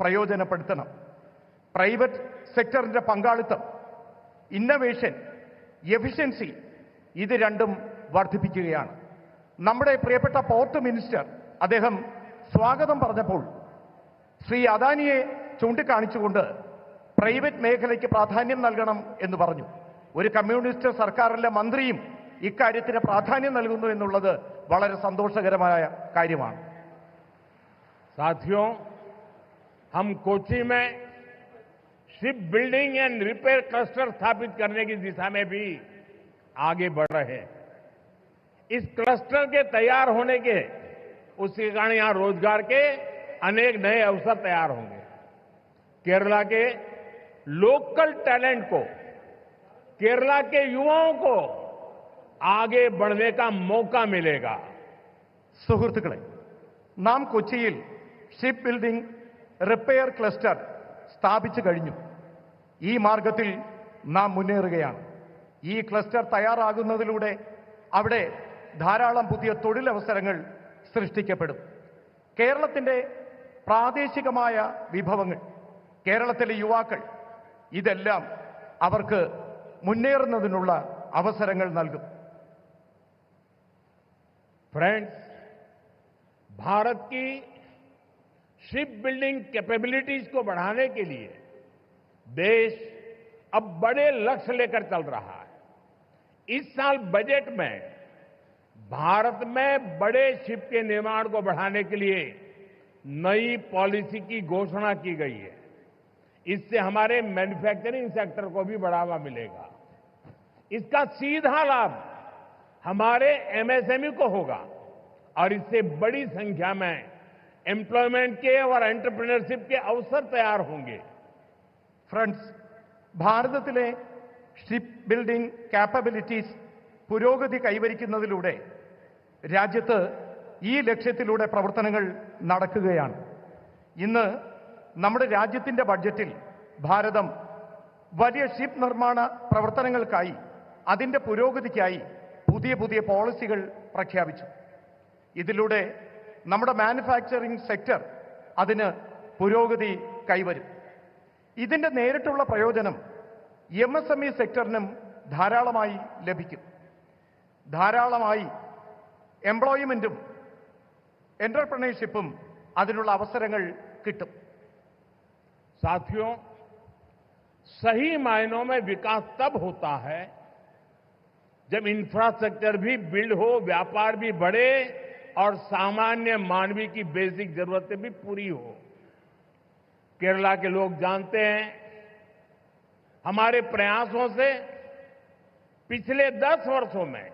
പ്രയോജനപ്പെടുത്തണം private സെക്ടറിൻ്റെ പങ്കാളിത്തം innovation efficiency ഇത് രണ്ടും വർദ്ധിപ്പിക്കുകയാണ് നമ്മുടെ പ്രിയപ്പെട്ട പോർട്ട് മിനിസ്റ്റർ അദ്ദേഹം സ്വാഗതം പറഞ്ഞപ്പോൾ ശ്രീ അദാനിയെ ചൂണ്ടിക്കാണിച്ചുകൊണ്ട് പ്രൈവറ്റ് മേഖലയ്ക്ക് പ്രാധാന്യം നൽകണം എന്ന് പറഞ്ഞു ഒരു കമ്മ്യൂണിസ്റ്റ് സർക്കാരിലെ മന്ത്രിയും ഇക്കാര്യത്തിന് പ്രാധാന്യം നൽകുന്നു എന്നുള്ളത് വളരെ സന്തോഷകരമായ കാര്യമാണ് സാധ്യവും हम कोची में ship building and repair cluster स्थापित करने की दिशा में भी आगे बढ़ रहे हैं इस क्लस्टर के तैयार होने के उसके कारण यहां रोजगार के अनेक नए अवसर तैयार होंगे केरला के लोकल टैलेंट को केरला के युवाओं को आगे बढ़ने का मौका मिलेगा सुहृत नाम കൊച്ചിയിൽ शिप बिल्डिंग റിപ്പയർ ക്ലസ്റ്റർ സ്ഥാപിച്ചു കഴിഞ്ഞു ഈ മാർഗത്തിൽ നാം മുന്നേറുകയാണ് ഈ ക്ലസ്റ്റർ തയ്യാറാകുന്നതിലൂടെ അവിടെ ധാരാളം പുതിയ തൊഴിലവസരങ്ങൾ സൃഷ്ടിക്കപ്പെടും കേരളത്തിൻ്റെ പ്രാദേശികമായ വിഭവങ്ങൾ കേരളത്തിലെ യുവാക്കൾ ഇതെല്ലാം അവർക്ക് മുന്നേറുന്നതിനുള്ള അവസരങ്ങൾ നൽകും ഫ്രണ്ട്സ് ഭാരത് കി शिप बिल्डिंग कैपेबिलिटीज को बढ़ाने के लिए देश अब बड़े लक्ष्य लेकर चल रहा है इस साल बजट में भारत में बड़े शिप के निर्माण को बढ़ाने के लिए नई पॉलिसी की घोषणा की गई है इससे हमारे मैन्युफैक्चरिंग सेक्टर को भी बढ़ावा मिलेगा इसका सीधा लाभ हमारे एमएसएमई e को होगा और इससे बड़ी संख्या में एम्प्लॉयमेंट के और एंटरप्रेन्योरशिप के अवसर तैयार होंगे ഫ്രണ്ട്സ് ഭാരതത്തിലെ ഷിപ്പ് ബിൽഡിംഗ് കാപ്പബിലിറ്റീസ് പുരോഗതി കൈവരിക്കുന്നതിലൂടെ രാജ്യത്ത് ഈ ലക്ഷ്യത്തിലൂടെ പ്രവർത്തനങ്ങൾ നടക്കുകയാണ് ഇന്ന് നമ്മുടെ രാജ്യത്തിൻ്റെ ബഡ്ജറ്റിൽ ഭാരതം വലിയ ഷിപ്പ് നിർമ്മാണ പ്രവർത്തനങ്ങൾക്കായി അതിൻ്റെ പുരോഗതിക്കായി പുതിയ പുതിയ പോളിസികൾ പ്രഖ്യാപിച്ചു ഇതിലൂടെ നമ്മുടെ മാനുഫാക്ചറിംഗ് സെക്ടർ അതിന് പുരോഗതി കൈവരും ഇതിന്റെ നേരിട്ടുള്ള പ്രയോജനം എം എസ് എം ഇ സെക്ടറിനും ധാരാളമായി ലഭിക്കും ധാരാളമായി എംപ്ലോയ്മെന്റും എൻ്റർപ്രണർഷിപ്പും അതിനുള്ള അവസരങ്ങൾ കിട്ടും സാധ്യോ सही मायनों में विकास तब होता है जब इंफ्रास्ट्रक्चर भी बिल्ड हो व्यापार भी बढ़े और सामान्य मानवीय की बेसिक जरूरतें भी पूरी हो केरला के लोग जानते हैं हमारे प्रयासों से पिछले दस वर्षों में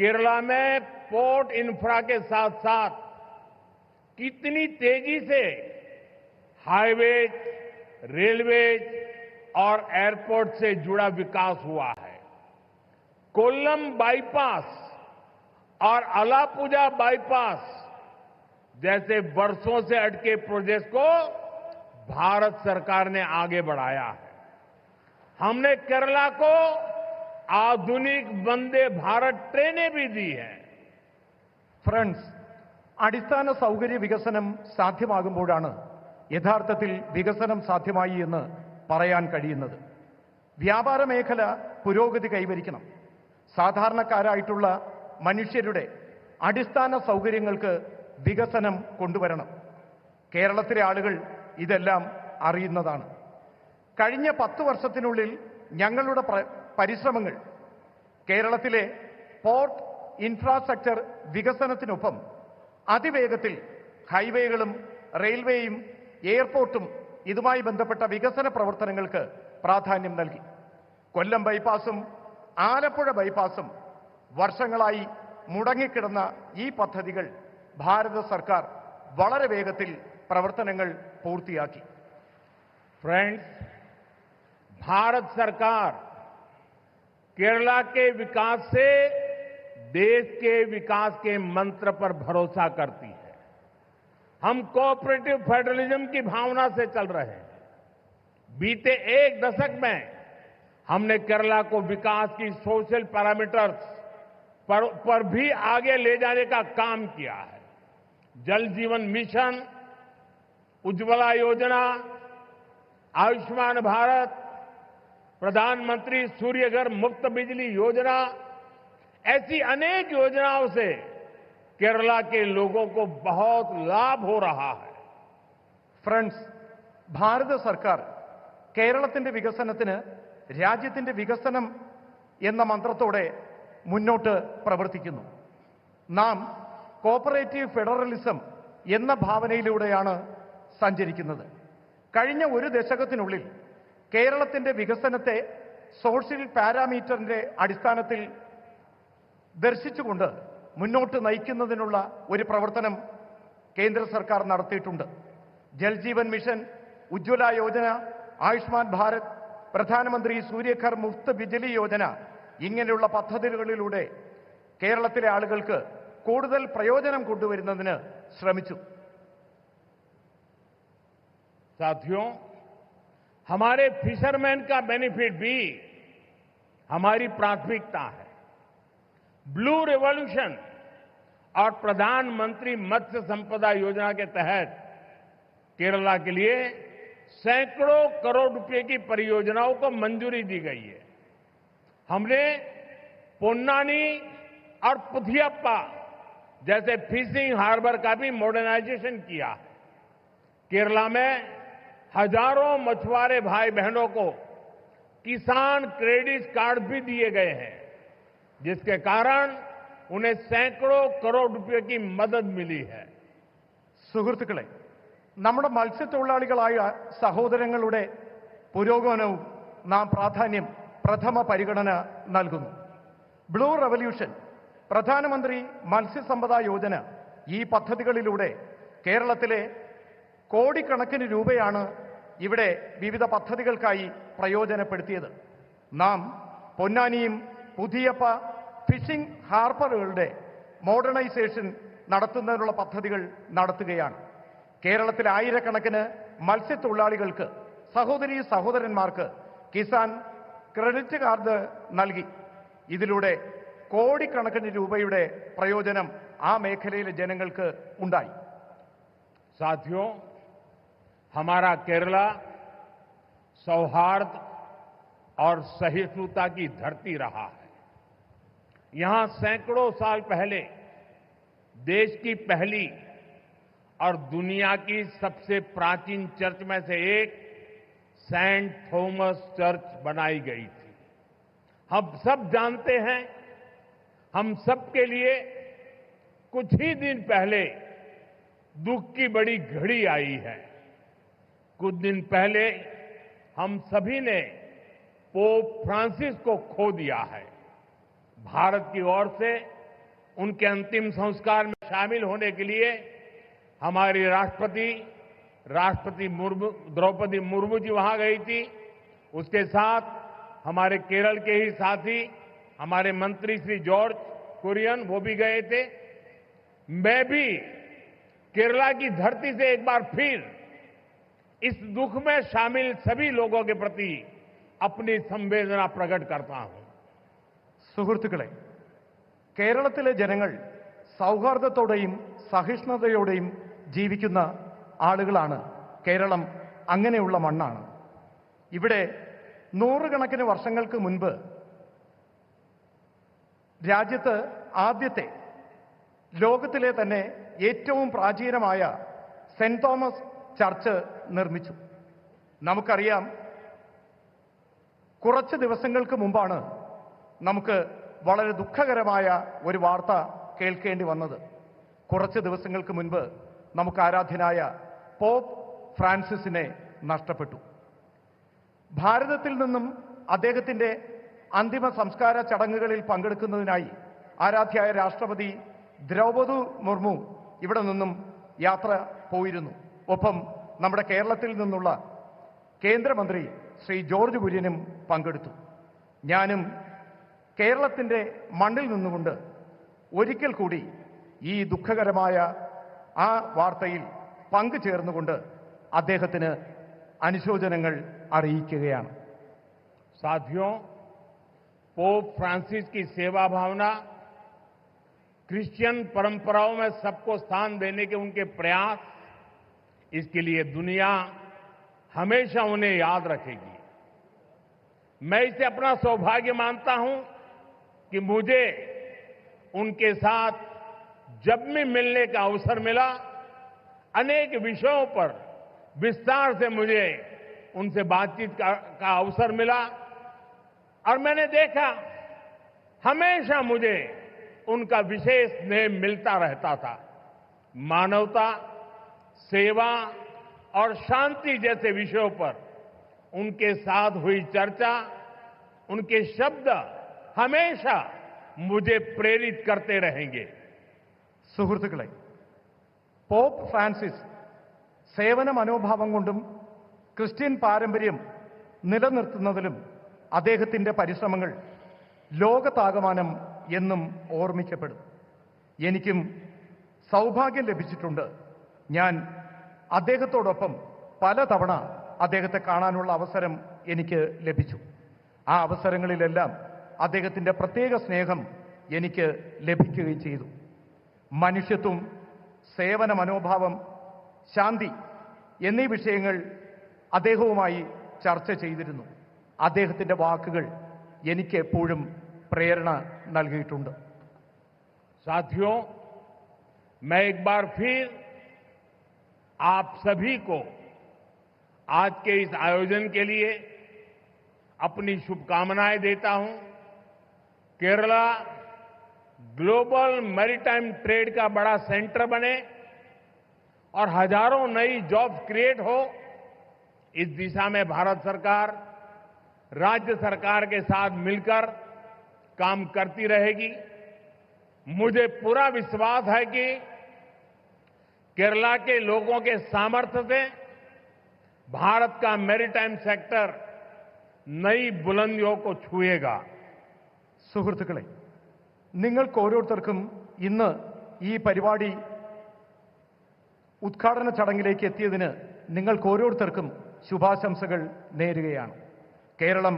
केरला में पोर्ट इंफ्रा के साथ साथ कितनी तेजी से हाईवे रेलवे और एयरपोर्ट से जुड़ा विकास हुआ है कोल्लम बाईपास और आला पूजा बाईपास जैसे बरसों से अटके प्रोजेक्ट्स को भारत सरकार ने आगे बढ़ाया हमने केरला को आधुनिक वंदे भारत ट्रेनें भी दी है फ्रेंड्स അടിസ്ഥാന സൗകര്യ വികസനം സാധ്യമാകും പോടാണ് യഥാർത്ഥത്തിൽ വികസനം സാധ്യമായി എന്ന് പറയാൻ കഴിയുന്നത് വ്യാപാര മേഖല പുരോഗതി കൈവരിക്കണം സാധാരണക്കാരായിട്ടുള്ള മനുഷ്യരുടെ അടിസ്ഥാന സൗകര്യങ്ങൾക്ക് വികസനം കൊണ്ടുവരണം കേരളത്തിലെ ആളുകൾ ഇതെല്ലാം അറിയുന്നതാണ് കഴിഞ്ഞ പത്ത് വർഷത്തിനുള്ളിൽ ഞങ്ങളുടെ പരിശ്രമങ്ങൾ കേരളത്തിലെ പോർട്ട് ഇൻഫ്രാസ്ട്രക്ചർ വികസനത്തിനൊപ്പം അതിവേഗത്തിൽ ഹൈവേകളും റെയിൽവേയും എയർപോർട്ടും ഇതുമായി ബന്ധപ്പെട്ട വികസന പ്രവർത്തനങ്ങൾക്ക് പ്രാധാന്യം നൽകി കൊല്ലം ബൈപ്പാസും ആലപ്പുഴ ബൈപ്പാസും വർഷങ്ങളായി मुड़ंगि கிடన ఈ పద్ధதிகள் భారత সরকার വളരെ వేగത്തിൽ പ്രവർത്തനങ്ങൾ పూర్తి యాకి ఫ్రెండ్స్ భారత সরকার కేరళ కే వికాస్సే దేశ కే వికాస్ కే మంత్ర పర్ భరోసా కర్తీ హం కోఆపరేటివ్ ఫెడరలిజం కి భావనా సే చల్ రహే బీతే 1 దశక్ మే హమ్నే కేరళ కో వికాస్ కి సోషల్ పారామీటర్స్ पर, पर भी आगे ले जाने का काम किया है जल जीवन मिशन उज्ज्वला योजना आयुष्मान भारत प्रधानमंत्री सूर्य घर मुफ्त बिजली योजना ऐसी अनेक योजनाओं से केरला के लोगों को बहुत लाभ हो रहा है फ्रेंड्स भारत सरकार केरल विकसन राज्य विकसन എന്ന മുന്നോട്ട് പ്രവർത്തിക്കുന്നു നാം കോപ്പറേറ്റീവ് ഫെഡറലിസം എന്ന ഭാവനയിലൂടെയാണ് സഞ്ചരിക്കുന്നത് കഴിഞ്ഞ ഒരു ദശകത്തിനുള്ളിൽ കേരളത്തിൻ്റെ വികസനത്തെ സോഷ്യൽ പാരാമീറ്ററിൻ്റെ അടിസ്ഥാനത്തിൽ ദർശിച്ചുകൊണ്ട് മുന്നോട്ട് നയിക്കുന്നതിനുള്ള ഒരു പ്രവർത്തനം കേന്ദ്ര സർക്കാർ നടത്തിയിട്ടുണ്ട് ജൽജീവൻ മിഷൻ ഉജ്ജ്വല യോജന ആയുഷ്മാൻ ഭാരത് പ്രധാനമന്ത്രി സൂര്യഘർ മുഫ്ത് ബിജലി യോജന इन पद्धति के ആളുകൾക്ക് प्रयोजन को കൊണ്ടുവരുന്നതിന് साथियों हमारे फिशरमैन का बेनिफिट भी हमारी प्राथमिकता है ब्लू रिवॉल्यूशन और प्रधानमंत्री मत्स्य संपदा योजना के तहत केरला के लिए सैकड़ों करोड़ रुपए की परियोजनाओं को मंजूरी दी गई है हमने पोन्नानी और पुथियप्पा जैसे फिशिंग हार्बर का भी मॉडर्नाइजेशन किया केरला में हजारों मछुआरे भाई बहनों को किसान क्रेडिट कार्ड भी दिए गए हैं जिसके कारण उन्हें ഉന്നെ സാക്രോ കറോർ രൂപയ്ക്ക് മദത് മിലി ഹെ സുഹൃത്തുക്കളെ നമ്മുടെ മത്സ്യത്തൊഴിലാളികളായ सहोद പുരോഗമനവും नाम प्राधान्यम പ്രഥമ പരിഗണന നൽകുന്നു ബ്ലൂ റവല്യൂഷൻ പ്രധാനമന്ത്രി മത്സ്യസമ്പദ യോജന ഈ പദ്ധതികളിലൂടെ കേരളത്തിലെ കോടിക്കണക്കിന് രൂപയാണ് ഇവിടെ വിവിധ പദ്ധതികൾക്കായി പ്രയോജനപ്പെടുത്തിയത് നാം പൊന്നാനിയും പുതിയപ്പ ഫിഷിംഗ് ഹാർബറുകളുടെ മോഡേണൈസേഷൻ നടത്തുന്നതിനുള്ള പദ്ധതികൾ നടത്തുകയാണ് കേരളത്തിലെ ആയിരക്കണക്കിന് മത്സ്യത്തൊഴിലാളികൾക്ക് സഹോദരി സഹോദരന്മാർക്ക് കിസാൻ क्रेडिट का नल्कि इूक रूपये प्रयोजन आ मेखल जन साथियों हमारा केरला सौहार्द और सहिष्णुता की धरती रहा है यहां सैकड़ों साल पहले देश की पहली और दुनिया की सबसे प्राचीन चर्च में से एक सेंट थॉमस चर्च बनाई गई थी हम सब जानते हैं हम सबके लिए कुछ ही दिन पहले दुख की बड़ी घड़ी आई है कुछ दिन पहले हम सभी ने पोप फ्रांसिस को खो दिया है भारत की ओर से उनके अंतिम संस्कार में शामिल होने के लिए हमारी राष्ट्रपति राष्ट्रपति मुर्मू द्रौपदी मुर्मू जी वहां गई थी उसके साथ हमारे केरल के ही साथी हमारे मंत्री श्री जॉर्ज कुरियन वो भी गए थे मैं भी केरला की धरती से एक बार फिर इस दुख में शामिल सभी लोगों के प्रति अपनी संवेदना प्रकट करता हूं सुहृत കേരളത്തിലെ जन സൗഹാർദ്ദത്തോടെയും सहिष्णुत जीविका ആളുകളാണ് കേരളം അങ്ങനെയുള്ള മണ്ണാണ് ഇവിടെ നൂറുകണക്കിന് വർഷങ്ങൾക്ക് മുൻപ് രാജ്യത്ത് ആദ്യത്തെ ലോകത്തിലെ തന്നെ ഏറ്റവും പ്രാചീനമായ സെന്റ് തോമസ് ചർച്ച് നിർമ്മിച്ചു നമുക്കറിയാം കുറച്ച് ദിവസങ്ങൾക്ക് മുമ്പാണ് നമുക്ക് വളരെ ദുഃഖകരമായ ഒരു വാർത്ത കേൾക്കേണ്ടി വന്നത് കുറച്ച് ദിവസങ്ങൾക്ക് മുൻപ് നമുക്ക് ആരാധ്യനായ പോപ്പ് ഫ്രാൻസിസിനെ നഷ്ടപ്പെട്ടു ഭാരതത്തിൽ നിന്നും അദ്ദേഹത്തിൻ്റെ അന്തിമ സംസ്കാര ചടങ്ങുകളിൽ പങ്കെടുക്കുന്നതിനായി ആരാധ്യായ രാഷ്ട്രപതി ദ്രൗപദി മുർമു ഇവിടെ നിന്നും യാത്ര പോയിരുന്നു ഒപ്പം നമ്മുടെ കേരളത്തിൽ നിന്നുള്ള കേന്ദ്രമന്ത്രി ശ്രീ ജോർജ് കുര്യനും പങ്കെടുത്തു ഞാനും കേരളത്തിൻ്റെ മണ്ണിൽ നിന്നുകൊണ്ട് ഒരിക്കൽ കൂടി ഈ ദുഃഖകരമായ ఆ వార్తైల్ పంకు చేర్నకొండ అద్దేహతిన అనుశోధనంగల్ అరియికేగాన సాధ్యో ఓ ఫ్రాన్సిస్ కి సేవా భావన క్రిస్టియన్ పరంపరావో మే సబ్కో స్థాన్ దేనే కే ఉంకే ప్రయాస్ ఇస్కేలియే దునియా హమేషా ఉనే యాద్ రఖేగి మే ఇసే అప్నా సౌభాగ్య మాన్తా హూ కి ముజే ఉంకే సాత్ जब भी मिलने का अवसर मिला अनेक विषयों पर विस्तार से मुझे उनसे बातचीत का, का अवसर मिला और मैंने देखा हमेशा मुझे उनका विशेष स्नेह मिलता रहता था मानवता सेवा और शांति जैसे विषयों पर उनके साथ हुई चर्चा उनके शब्द हमेशा मुझे प्रेरित करते रहेंगे സുഹൃത്തുക്കളെ പോപ്പ് ഫ്രാൻസിസ് സേവന മനോഭാവം കൊണ്ടും ക്രിസ്ത്യൻ പാരമ്പര്യം നിലനിർത്തുന്നതിലും അദ്ദേഹത്തിൻ്റെ പരിശ്രമങ്ങൾ ലോകത്താകമാനം എന്നും ഓർമ്മിക്കപ്പെടും എനിക്കും സൗഭാഗ്യം ലഭിച്ചിട്ടുണ്ട് ഞാൻ അദ്ദേഹത്തോടൊപ്പം പലതവണ അദ്ദേഹത്തെ കാണാനുള്ള അവസരം എനിക്ക് ലഭിച്ചു ആ അവസരങ്ങളിലെല്ലാം അദ്ദേഹത്തിൻ്റെ പ്രത്യേക സ്നേഹം എനിക്ക് ലഭിക്കുകയും ചെയ്തു മനുഷ്യത്വം സേവന മനോഭാവം ശാന്തി എന്നീ വിഷയങ്ങൾ അദ്ദേഹവുമായി ചർച്ച ചെയ്തിരുന്നു അദ്ദേഹത്തിൻ്റെ വാക്കുകൾ എനിക്ക് എപ്പോഴും പ്രേരണ നൽകിയിട്ടുണ്ട് സാധ്യോ मैं एक बार फिर आप सभी को आज के इस आयोजन के लिए अपनी शुभकामनाएं देता हूं केरला ग्लोबल मैरीटाइम ट्रेड का बड़ा सेंटर बने और हजारों नई जॉब क्रिएट हो इस दिशा में भारत सरकार राज्य सरकार के साथ मिलकर काम करती रहेगी मुझे पूरा विश्वास है कि केरला के लोगों के सामर्थ्य से भारत का मैरीटाइम सेक्टर नई बुलंदियों को छुएगा സുഹൃത്തുക്കളെ നിങ്ങൾക്ക് ഓരോരുത്തർക്കും ഇന്ന് ഈ പരിപാടി ഉദ്ഘാടന ചടങ്ങിലേക്ക് എത്തിയതിന് നിങ്ങൾക്ക് ഓരോരുത്തർക്കും ശുഭാശംസകൾ നേരുകയാണ് കേരളം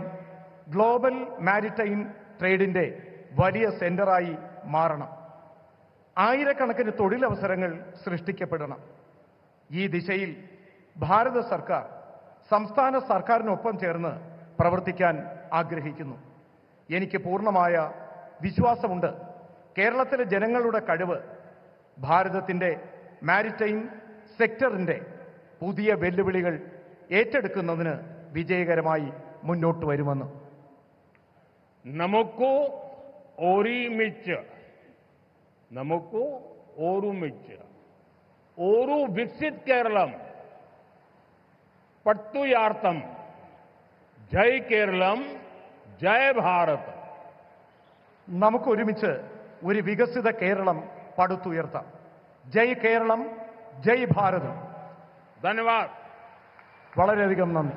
ഗ്ലോബൽ മാരിടൈം ട്രേഡിന്റെ വലിയ സെന്ററായി മാറണം ആയിരക്കണക്കിന് തൊഴിലവസരങ്ങൾ സൃഷ്ടിക്കപ്പെടണം ഈ ദിശയിൽ ഭാരത സർക്കാർ സംസ്ഥാന സർക്കാരിനൊപ്പം ചേർന്ന് പ്രവർത്തിക്കാൻ ആഗ്രഹിക്കുന്നു എനിക്ക് പൂർണ്ണമായ വിശ്വാസമുണ്ട് കേരളത്തിലെ ജനങ്ങളുടെ കഴിവ് ഭാരതത്തിൻ്റെ മാരിടൈം സെക്ടറിൻ്റെ പുതിയ വെല്ലുവിളികൾ ഏറ്റെടുക്കുന്നതിന് വിജയകരമായി മുന്നോട്ട് വരുമെന്ന് നമുക്ക് ഒരുമിച്ച് നമുക്ക് ഒരുമിച്ച് ഒരു വികസിത് കേരളം പട്ടുയാർത്ഥം ജയ് കേരളം ജയ് ഭാരത് നമുക്കൊരുമിച്ച് ഒരു വികസിത കേരളം പടുത്തുയർത്താം ജയ് കേരളം ജയ് ഭാരതം ധന്യവാദ് വളരെയധികം നന്ദി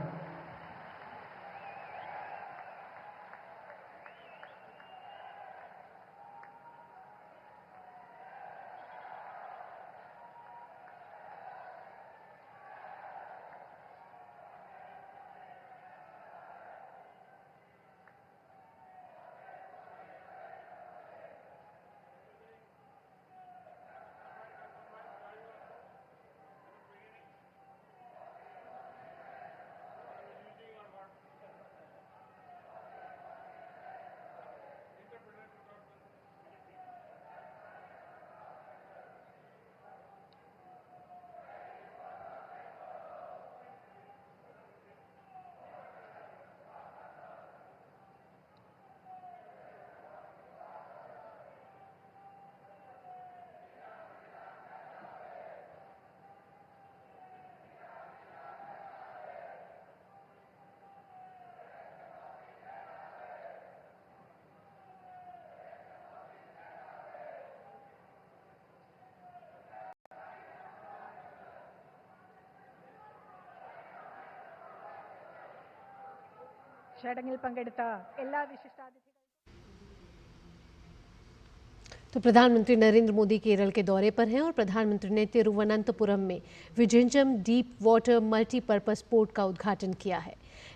तो प्रधानमंत्री नरेंद्र मोदी केरल के दौरे पर हैं और प्रधानमंत्री ने तिरुवनंतपुरम में Vizhinjam deep water multipurpose port का उद्घाटन किया है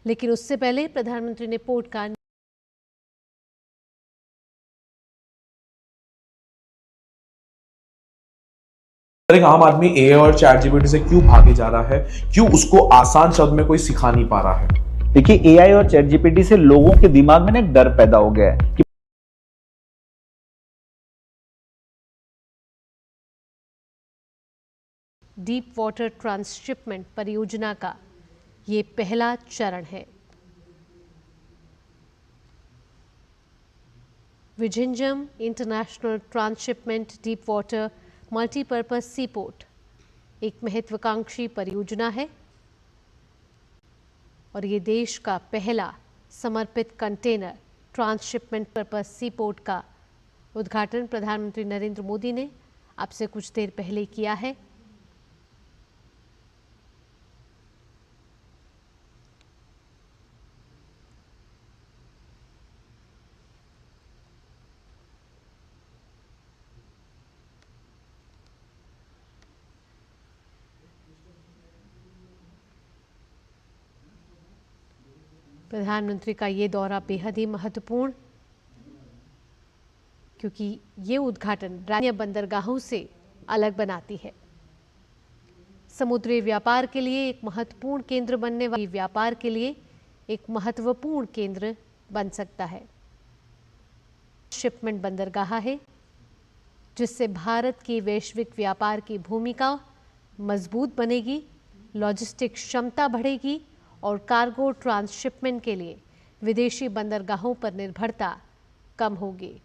लेकिन उससे पहले प्रधानमंत्री ने पोर्ट का एक आम आदमी ए और चैट जीपीटी से क्यों भागे जा रहा है क्यों उसको आसान शब्द में कोई सिखा नहीं पा रहा है देखिए एआई और चैट जीपीटी से लोगों के दिमाग में ना डर पैदा हो गया है कि डीप वाटर ट्रांसशिपमेंट परियोजना का ये पहला चरण है Vizhinjam international transshipment deep water multipurpose seaport एक महत्वाकांक्षी परियोजना है और ये देश का पहला समर्पित container transshipment purpose sea port का उद्घाटन प्रधानमंत्री नरेंद्र मोदी ने आपसे कुछ देर पहले किया है प्रधानमंत्री का ये दौरा बेहद ही महत्वपूर्ण क्योंकि ये उद्घाटन राज्य बंदरगाहों से अलग बनाती है समुद्री व्यापार के लिए एक महत्वपूर्ण केंद्र बनने वाली व्यापार के लिए एक महत्वपूर्ण केंद्र बन सकता है शिपमेंट बंदरगाह है जिससे भारत की वैश्विक व्यापार की भूमिका मजबूत बनेगी लॉजिस्टिक क्षमता बढ़ेगी और कार्गो ट्रांसशिपमेंट के लिए विदेशी बंदरगाहों पर निर्भरता कम होगी